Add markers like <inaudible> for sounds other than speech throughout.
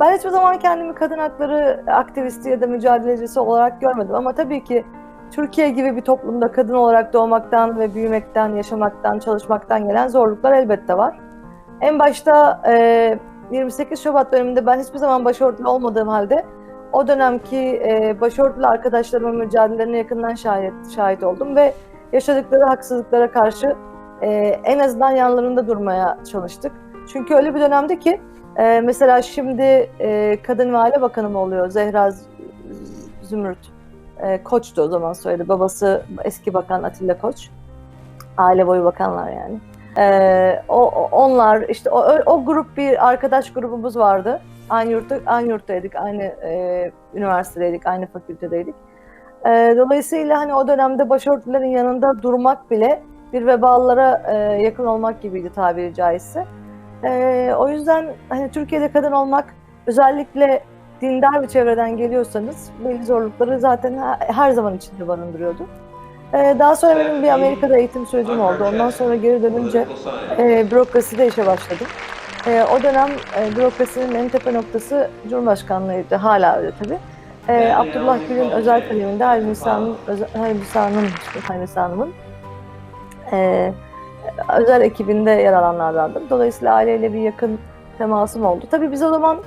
Ben hiçbir zaman kendimi kadın hakları aktivisti ya da mücadelecisi olarak görmedim ama tabii ki Türkiye gibi bir toplumda kadın olarak doğmaktan ve büyümekten, yaşamaktan, çalışmaktan gelen zorluklar elbette var. En başta e, 28 Şubat döneminde ben hiçbir zaman başörtülü olmadığım halde o dönemki e, başörtülü arkadaşlarımın mücadelelerine yakından şahit, şahit oldum ve yaşadıkları haksızlıklara karşı e, en azından yanlarında durmaya çalıştık. Çünkü öyle bir dönemde ki e, mesela şimdi e, Kadın ve Aile Bakanı mı oluyor Zehra Zümrüt? E, Koç'tu o zaman söyledi. Babası eski bakan Atilla Koç. Aile boyu bakanlar yani. E, o- onlar işte o, o grup bir arkadaş grubumuz vardı. Aynı yurtta aynı yurttaydık, aynı e, üniversitedeydik, aynı fakültedeydik. E, dolayısıyla hani o dönemde başörtülerin yanında durmak bile bir veballara e, yakın olmak gibiydi tabiri caizse. E, o yüzden hani Türkiye'de kadın olmak özellikle dindar bir çevreden geliyorsanız belli zorlukları zaten he- her zaman içinde barındırıyordu. E, daha sonra benim bir Amerika'da eğitim sürecim oldu. Ondan sonra geri dönünce e, bürokraside işe başladım. E, o dönem e, bürokrasinin en tepe noktası Cumhurbaşkanlığıydı. Hala öyle tabii. E, Abdullah Gül'ün özel kaleminde Halim Nisa'nın, Halim Nisa'nın, Halim Nisa'nın e, özel ekibinde yer alanlardandım. Dolayısıyla aileyle bir yakın temasım oldu. Tabii biz o zaman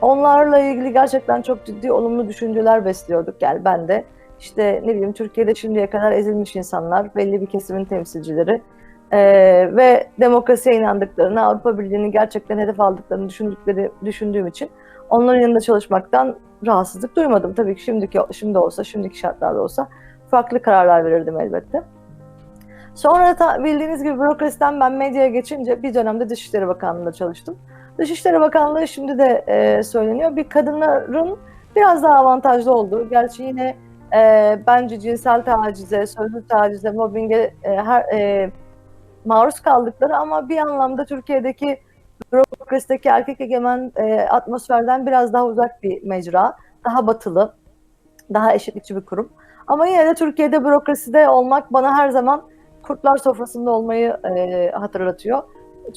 onlarla ilgili gerçekten çok ciddi olumlu düşünceler besliyorduk. Yani ben de işte ne bileyim Türkiye'de şimdiye kadar ezilmiş insanlar, belli bir kesimin temsilcileri e, ve demokrasiye inandıklarını, Avrupa Birliği'ni gerçekten hedef aldıklarını düşündükleri düşündüğüm için onların yanında çalışmaktan rahatsızlık duymadım. Tabii ki şimdiki şimdi olsa, şimdiki şartlarda olsa farklı kararlar verirdim elbette. Sonra da bildiğiniz gibi bürokrasiden ben medyaya geçince bir dönemde Dışişleri Bakanlığı'nda çalıştım. Dışişleri Bakanlığı şimdi de e, söyleniyor. Bir kadınların biraz daha avantajlı olduğu. Gerçi yine e, bence cinsel tacize, sözlü tacize, mobbinge e, her, e, maruz kaldıkları ama bir anlamda Türkiye'deki bürokrasideki erkek egemen e, atmosferden biraz daha uzak bir mecra. Daha batılı, daha eşitlikçi bir kurum. Ama yine de Türkiye'de bürokraside olmak bana her zaman kurtlar sofrasında olmayı e, hatırlatıyor.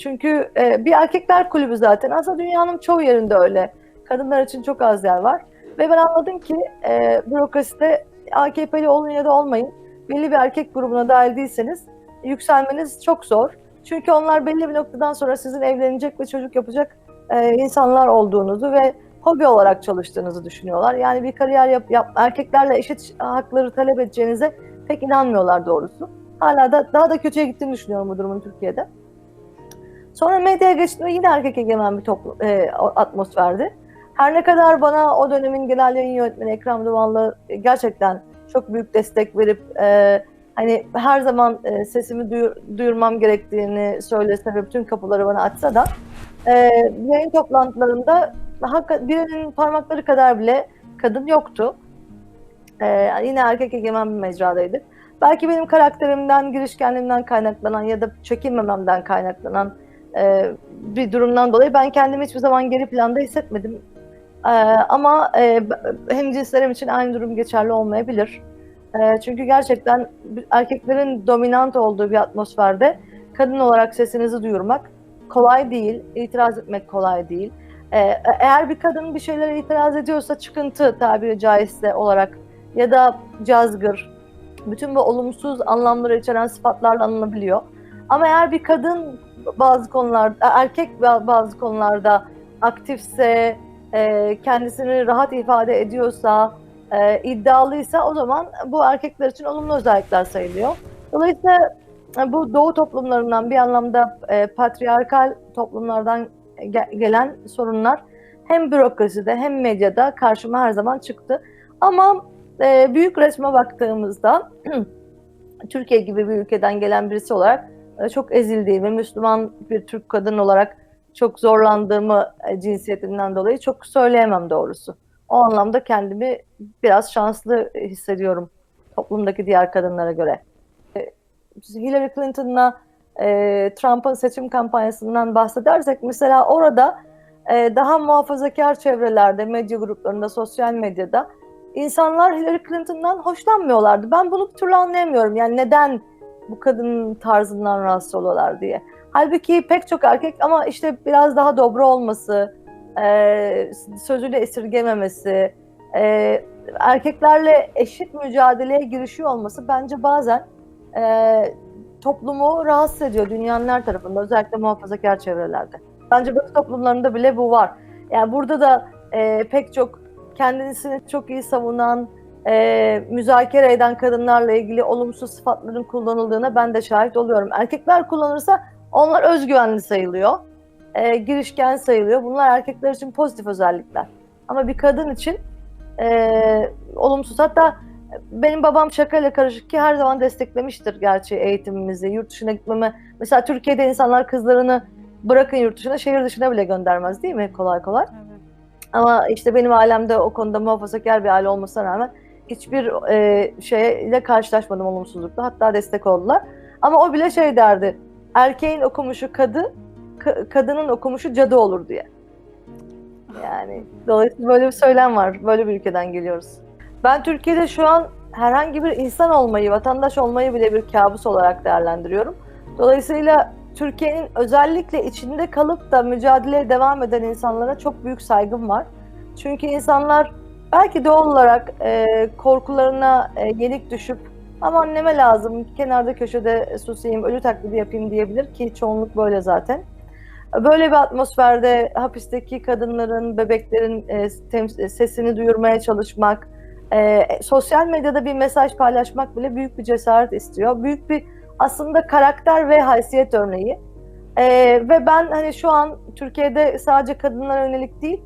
Çünkü e, bir erkekler kulübü zaten. Aslında dünyanın çoğu yerinde öyle. Kadınlar için çok az yer var. Ve ben anladım ki e, bürokraside AKP'li olun ya da olmayın. Belli bir erkek grubuna dahil değilseniz yükselmeniz çok zor. Çünkü onlar belli bir noktadan sonra sizin evlenecek ve çocuk yapacak e, insanlar olduğunuzu ve hobi olarak çalıştığınızı düşünüyorlar. Yani bir kariyer yap, yap erkeklerle eşit hakları talep edeceğinize pek inanmıyorlar doğrusu. Hala da daha da kötüye gittiğini düşünüyorum bu durumun Türkiye'de. Sonra medyaya geçtiğimde yine erkek egemen bir toplum, e, atmosferdi. Her ne kadar bana o dönemin genel yayın yönetmeni Ekrem Dumanlı gerçekten çok büyük destek verip e, hani her zaman e, sesimi duyur, duyurmam gerektiğini söylese ve bütün kapıları bana açsa da e, yayın toplantılarında birinin parmakları kadar bile kadın yoktu. E, yine erkek egemen bir mecradaydık. Belki benim karakterimden, girişkenliğimden kaynaklanan ya da çekinmememden kaynaklanan e, bir durumdan dolayı ben kendimi hiçbir zaman geri planda hissetmedim. E, ama e, hem cinslerim için aynı durum geçerli olmayabilir. E, çünkü gerçekten erkeklerin dominant olduğu bir atmosferde kadın olarak sesinizi duyurmak kolay değil, itiraz etmek kolay değil. E, eğer bir kadın bir şeylere itiraz ediyorsa çıkıntı tabiri caizse olarak ya da cazgır, bütün bu olumsuz anlamları içeren sıfatlarla anılabiliyor. Ama eğer bir kadın bazı konularda, erkek bazı konularda aktifse, e, kendisini rahat ifade ediyorsa, e, iddialıysa o zaman bu erkekler için olumlu özellikler sayılıyor. Dolayısıyla e, bu doğu toplumlarından bir anlamda e, patriarkal toplumlardan ge- gelen sorunlar hem bürokraside hem medyada karşıma her zaman çıktı. Ama e, büyük resme baktığımızda <clears throat> Türkiye gibi bir ülkeden gelen birisi olarak e, çok ezildiğimi, Müslüman bir Türk kadın olarak çok zorlandığımı e, cinsiyetimden dolayı çok söyleyemem doğrusu. O anlamda kendimi biraz şanslı hissediyorum toplumdaki diğer kadınlara göre. E, Hillary Clinton'la e, Trump'ın seçim kampanyasından bahsedersek mesela orada e, daha muhafazakar çevrelerde, medya gruplarında, sosyal medyada insanlar Hillary Clinton'dan hoşlanmıyorlardı. Ben bunu bir türlü anlayamıyorum. Yani neden bu kadının tarzından rahatsız oluyorlar diye. Halbuki pek çok erkek ama işte biraz daha dobra olması, e, sözüyle esirgememesi, e, erkeklerle eşit mücadeleye girişiyor olması bence bazen e, toplumu rahatsız ediyor dünyanın her tarafında özellikle muhafazakar çevrelerde. Bence Batı toplumlarında bile bu var. Yani burada da e, pek çok kendisini çok iyi savunan, e, müzakere eden kadınlarla ilgili olumsuz sıfatların kullanıldığına ben de şahit oluyorum. Erkekler kullanırsa onlar özgüvenli sayılıyor, e, girişken sayılıyor. Bunlar erkekler için pozitif özellikler. Ama bir kadın için e, olumsuz. Hatta benim babam şakayla karışık ki her zaman desteklemiştir gerçi eğitimimizi, yurt dışına gitmeme. Mesela Türkiye'de insanlar kızlarını bırakın yurt dışına, şehir dışına bile göndermez değil mi kolay kolay? Evet. Ama işte benim ailemde o konuda muhafazakar bir aile olmasına rağmen hiçbir e, şeyle karşılaşmadım olumsuzlukla. Hatta destek oldular. Ama o bile şey derdi, erkeğin okumuşu kadı, ka- kadının okumuşu cadı olur diye. Yani dolayısıyla böyle bir söylem var. Böyle bir ülkeden geliyoruz. Ben Türkiye'de şu an herhangi bir insan olmayı, vatandaş olmayı bile bir kabus olarak değerlendiriyorum. Dolayısıyla Türkiye'nin özellikle içinde kalıp da mücadeleye devam eden insanlara çok büyük saygım var. Çünkü insanlar belki doğal olarak e, korkularına e, yenik düşüp ama anneme lazım, kenarda köşede susayım, ölü taklidi yapayım diyebilir ki çoğunluk böyle zaten. Böyle bir atmosferde hapisteki kadınların, bebeklerin e, tem- sesini duyurmaya çalışmak, e, sosyal medyada bir mesaj paylaşmak bile büyük bir cesaret istiyor. Büyük bir aslında karakter ve haysiyet örneği. E, ve ben hani şu an Türkiye'de sadece kadınlara yönelik değil,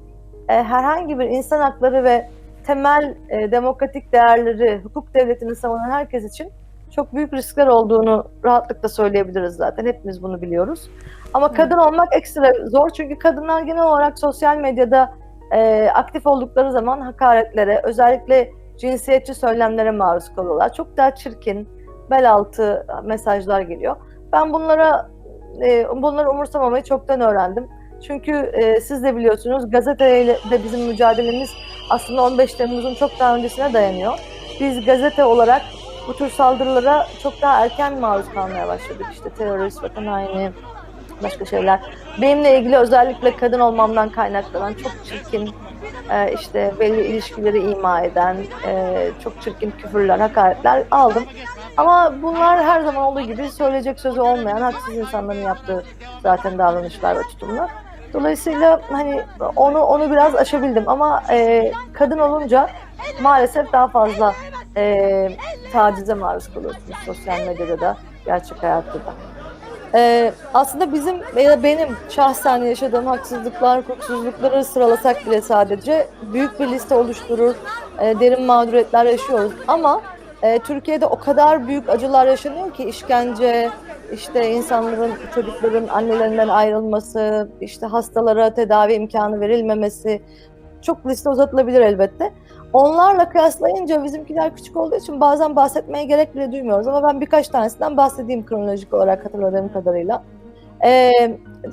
e, herhangi bir insan hakları ve temel e, demokratik değerleri, hukuk devletini savunan herkes için çok büyük riskler olduğunu rahatlıkla söyleyebiliriz zaten. Hepimiz bunu biliyoruz. Ama kadın olmak ekstra zor çünkü kadınlar genel olarak sosyal medyada e, aktif oldukları zaman hakaretlere, özellikle cinsiyetçi söylemlere maruz kalıyorlar. Çok daha çirkin, bel altı mesajlar geliyor. Ben bunlara e, bunları umursamamayı çoktan öğrendim. Çünkü e, siz de biliyorsunuz gazeteyle de bizim mücadelemiz aslında 15 Temmuz'un çok daha öncesine dayanıyor. Biz gazete olarak bu tür saldırılara çok daha erken maruz kalmaya başladık. İşte terörist, vatan haini, başka şeyler. Benimle ilgili özellikle kadın olmamdan kaynaklanan çok çirkin e, işte belli ilişkileri ima eden e, çok çirkin küfürler, hakaretler aldım. Ama bunlar her zaman olduğu gibi söyleyecek sözü olmayan haksız insanların yaptığı zaten davranışlar ve tutumlar. Dolayısıyla hani onu onu biraz aşabildim ama e, kadın olunca maalesef daha fazla e, tacize maruz kalıyorsunuz sosyal medyada da, gerçek hayatta da. Ee, aslında bizim ya benim şahsen yaşadığım haksızlıklar, hukuksuzlukları sıralasak bile sadece büyük bir liste oluşturur, e, derin mağduriyetler yaşıyoruz. Ama e, Türkiye'de o kadar büyük acılar yaşanıyor ki işkence, işte insanların, çocukların annelerinden ayrılması, işte hastalara tedavi imkanı verilmemesi, çok liste uzatılabilir elbette. Onlarla kıyaslayınca bizimkiler küçük olduğu için bazen bahsetmeye gerek bile duymuyoruz. Ama ben birkaç tanesinden bahsedeyim kronolojik olarak hatırladığım kadarıyla. Ee,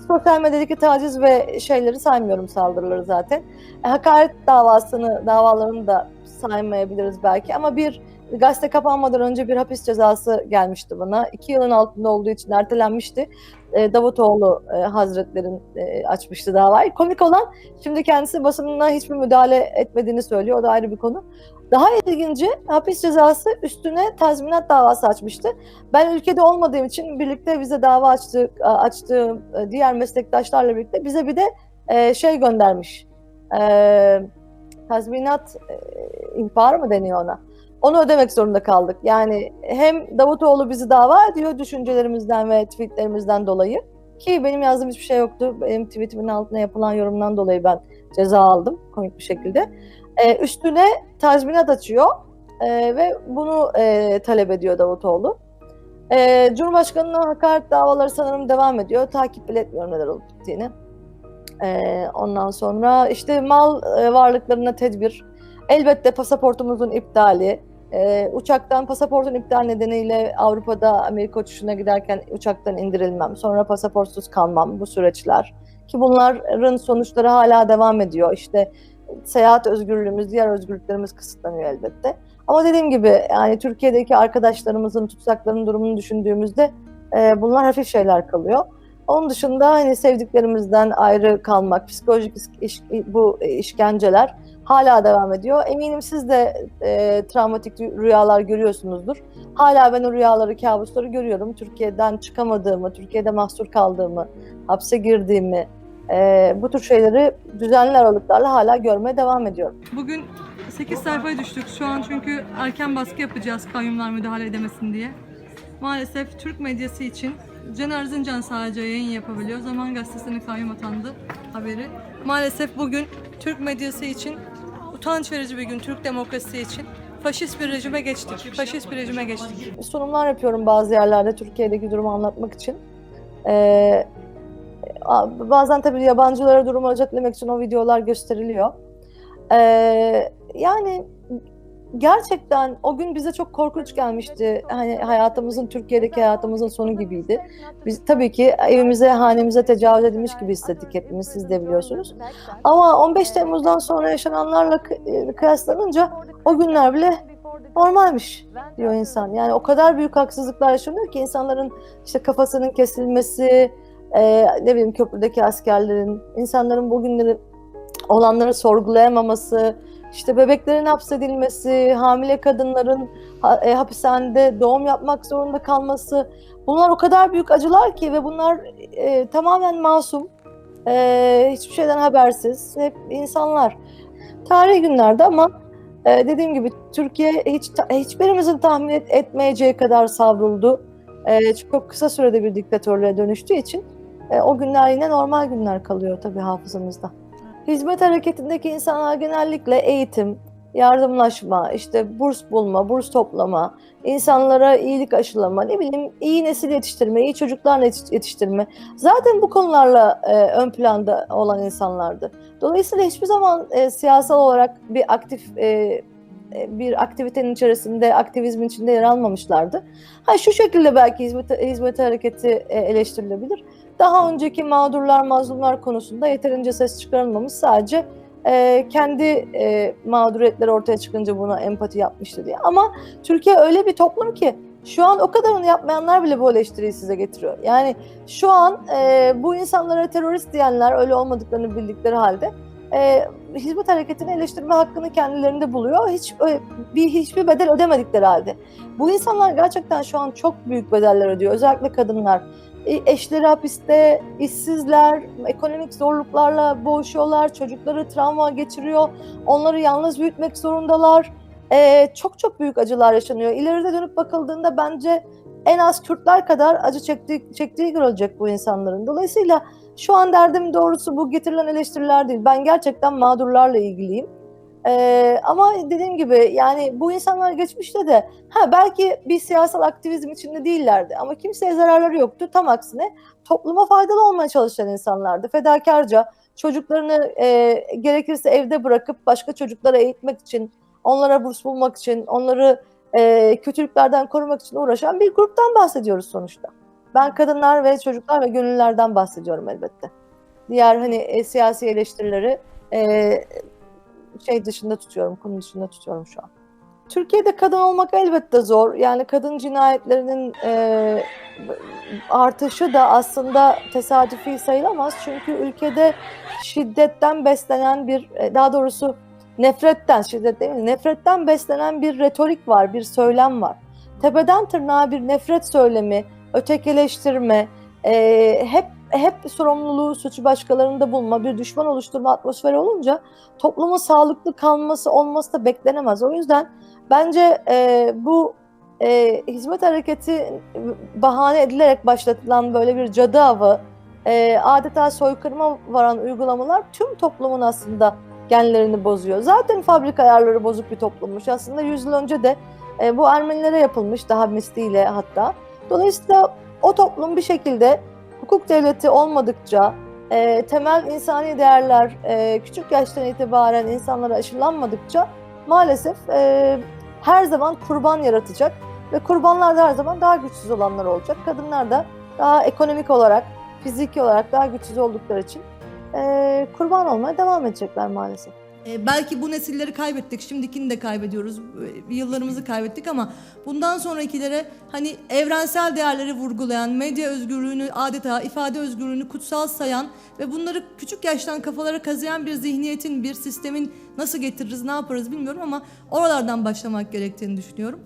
sosyal medyadaki taciz ve şeyleri saymıyorum saldırıları zaten. E, hakaret davasını, davalarını da saymayabiliriz belki ama bir gazete kapanmadan önce bir hapis cezası gelmişti bana. İki yılın altında olduğu için ertelenmişti. E, Davutoğlu e, Hazretlerin e, açmıştı davayı. Komik olan şimdi kendisi basınına hiçbir müdahale etmediğini söylüyor. O da ayrı bir konu. Daha ilginci hapis cezası üstüne tazminat davası açmıştı. Ben ülkede olmadığım için birlikte bize dava açtık, açtığı diğer meslektaşlarla birlikte bize bir de şey göndermiş. Tazminat ihbarı mı deniyor ona? Onu ödemek zorunda kaldık. Yani hem Davutoğlu bizi dava ediyor düşüncelerimizden ve tweetlerimizden dolayı ki benim yazdığım hiçbir şey yoktu. Benim tweetimin altına yapılan yorumdan dolayı ben ceza aldım komik bir şekilde. Ee, üstüne tazminat açıyor ee, ve bunu e, talep ediyor Davutoğlu. Ee, Cumhurbaşkanı'na hakaret davaları sanırım devam ediyor. Takip bile etmiyorum neler olup bittiğini. Ee, ondan sonra işte mal e, varlıklarına tedbir. Elbette pasaportumuzun iptali. Ee, uçaktan pasaportun iptal nedeniyle Avrupa'da Amerika uçuşuna giderken uçaktan indirilmem. Sonra pasaportsuz kalmam bu süreçler. Ki bunların sonuçları hala devam ediyor. İşte seyahat özgürlüğümüz, diğer özgürlüklerimiz kısıtlanıyor elbette. Ama dediğim gibi yani Türkiye'deki arkadaşlarımızın tutsaklarının durumunu düşündüğümüzde e, bunlar hafif şeyler kalıyor. Onun dışında hani sevdiklerimizden ayrı kalmak, psikolojik iş- bu işkenceler hala devam ediyor. Eminim siz de e, travmatik rüyalar görüyorsunuzdur. Hala ben o rüyaları, kabusları görüyorum. Türkiye'den çıkamadığımı, Türkiye'de mahsur kaldığımı, hapse girdiğimi, e, bu tür şeyleri düzenli aralıklarla hala görmeye devam ediyorum. Bugün 8 sayfaya düştük şu an çünkü erken baskı yapacağız kayyumlar müdahale edemesin diye. Maalesef Türk medyası için Caner Erzincan sadece yayın yapabiliyor. Zaman Gazetesi'ne kayyum atandı haberi. Maalesef bugün Türk medyası için utanç verici bir gün Türk demokrasi için. Faşist bir rejime geçtik. Faşist bir rejime geçtik. sunumlar yapıyorum bazı yerlerde Türkiye'deki durumu anlatmak için. Ee, bazen tabii yabancılara durumu özetlemek için o videolar gösteriliyor. Ee, yani gerçekten o gün bize çok korkunç gelmişti. Hani hayatımızın Türkiye'deki hayatımızın sonu gibiydi. Biz tabii ki evimize, hanemize tecavüz edilmiş gibi hissettik hepimiz siz de biliyorsunuz. Ama 15 Temmuz'dan sonra yaşananlarla e, kıyaslanınca o günler bile normalmiş diyor insan. Yani o kadar büyük haksızlıklar yaşanıyor ki insanların işte kafasının kesilmesi, e, ne bileyim köprüdeki askerlerin, insanların bugünleri olanları sorgulayamaması, işte bebeklerin hapsedilmesi, hamile kadınların ha- e, hapishanede doğum yapmak zorunda kalması. Bunlar o kadar büyük acılar ki ve bunlar e, tamamen masum, e, hiçbir şeyden habersiz, hep insanlar. Tarihi günlerde ama ee, dediğim gibi Türkiye hiç hiçbirimizin tahmin et- etmeyeceği kadar savruldu. Ee, çok kısa sürede bir diktatörlüğe dönüştüğü için e, o günler yine normal günler kalıyor tabii hafızamızda. Hizmet hareketindeki insanlar genellikle eğitim, yardımlaşma, işte burs bulma, burs toplama, insanlara iyilik aşılama, ne bileyim iyi nesil yetiştirme, iyi çocuklar yetiş- yetiştirme. Zaten bu konularla e, ön planda olan insanlardı. Dolayısıyla hiçbir zaman e, siyasal olarak bir aktif e, e, bir aktivitenin içerisinde, aktivizmin içinde yer almamışlardı. Ha şu şekilde belki hizmet, hizmet hareketi e, eleştirilebilir. Daha önceki mağdurlar, mazlumlar konusunda yeterince ses çıkarılmamış. Sadece e, kendi e, mağduriyetleri ortaya çıkınca buna empati yapmıştı diye. Ama Türkiye öyle bir toplum ki şu an o kadarını yapmayanlar bile bu eleştiriyi size getiriyor. Yani şu an e, bu insanlara terörist diyenler öyle olmadıklarını bildikleri halde e, hizmet hareketini eleştirme hakkını kendilerinde buluyor. Hiç bir hiçbir bedel ödemedikleri halde. Bu insanlar gerçekten şu an çok büyük bedeller ödüyor. Özellikle kadınlar. E, eşleri hapiste, işsizler, ekonomik zorluklarla boğuşuyorlar, çocukları travma geçiriyor, onları yalnız büyütmek zorundalar. E, çok çok büyük acılar yaşanıyor. İleride dönüp bakıldığında bence en az Kürtler kadar acı çektiği, çektiği görülecek bu insanların. Dolayısıyla şu an derdim doğrusu bu getirilen eleştiriler değil. Ben gerçekten mağdurlarla ilgiliyim. Ee, ama dediğim gibi yani bu insanlar geçmişte de ha belki bir siyasal aktivizm içinde değillerdi ama kimseye zararları yoktu. Tam aksine topluma faydalı olmaya çalışan insanlardı. Fedakarca çocuklarını e, gerekirse evde bırakıp başka çocuklara eğitmek için, onlara burs bulmak için, onları e, kötülüklerden korumak için uğraşan bir gruptan bahsediyoruz sonuçta. Ben kadınlar ve çocuklar ve gönüllülerden bahsediyorum elbette. Diğer hani e, siyasi eleştirileri e, şey dışında tutuyorum, konu dışında tutuyorum şu an. Türkiye'de kadın olmak elbette zor. Yani kadın cinayetlerinin e, artışı da aslında tesadüfi sayılamaz. Çünkü ülkede şiddetten beslenen bir, e, daha doğrusu nefretten, şiddet değil mi? Nefretten beslenen bir retorik var, bir söylem var. Tepeden tırnağa bir nefret söylemi, ötekileştirme, e, hep hep sorumluluğu suçu başkalarında bulma, bir düşman oluşturma atmosferi olunca toplumun sağlıklı kalması olması da beklenemez. O yüzden bence e, bu e, hizmet hareketi bahane edilerek başlatılan böyle bir cadı avı, e, adeta soykırıma varan uygulamalar tüm toplumun aslında genlerini bozuyor. Zaten fabrika ayarları bozuk bir toplummuş. Aslında 100 yıl önce de e, bu Ermenilere yapılmış daha misliyle hatta. Dolayısıyla o toplum bir şekilde hukuk devleti olmadıkça, e, temel insani değerler e, küçük yaştan itibaren insanlara aşılanmadıkça maalesef e, her zaman kurban yaratacak ve kurbanlar da her zaman daha güçsüz olanlar olacak. Kadınlar da daha ekonomik olarak, fiziki olarak daha güçsüz oldukları için e, kurban olmaya devam edecekler maalesef. E, belki bu nesilleri kaybettik, şimdikini de kaybediyoruz, e, yıllarımızı kaybettik ama bundan sonrakilere hani evrensel değerleri vurgulayan, medya özgürlüğünü adeta ifade özgürlüğünü kutsal sayan ve bunları küçük yaştan kafalara kazıyan bir zihniyetin, bir sistemin nasıl getiririz, ne yaparız bilmiyorum ama oralardan başlamak gerektiğini düşünüyorum.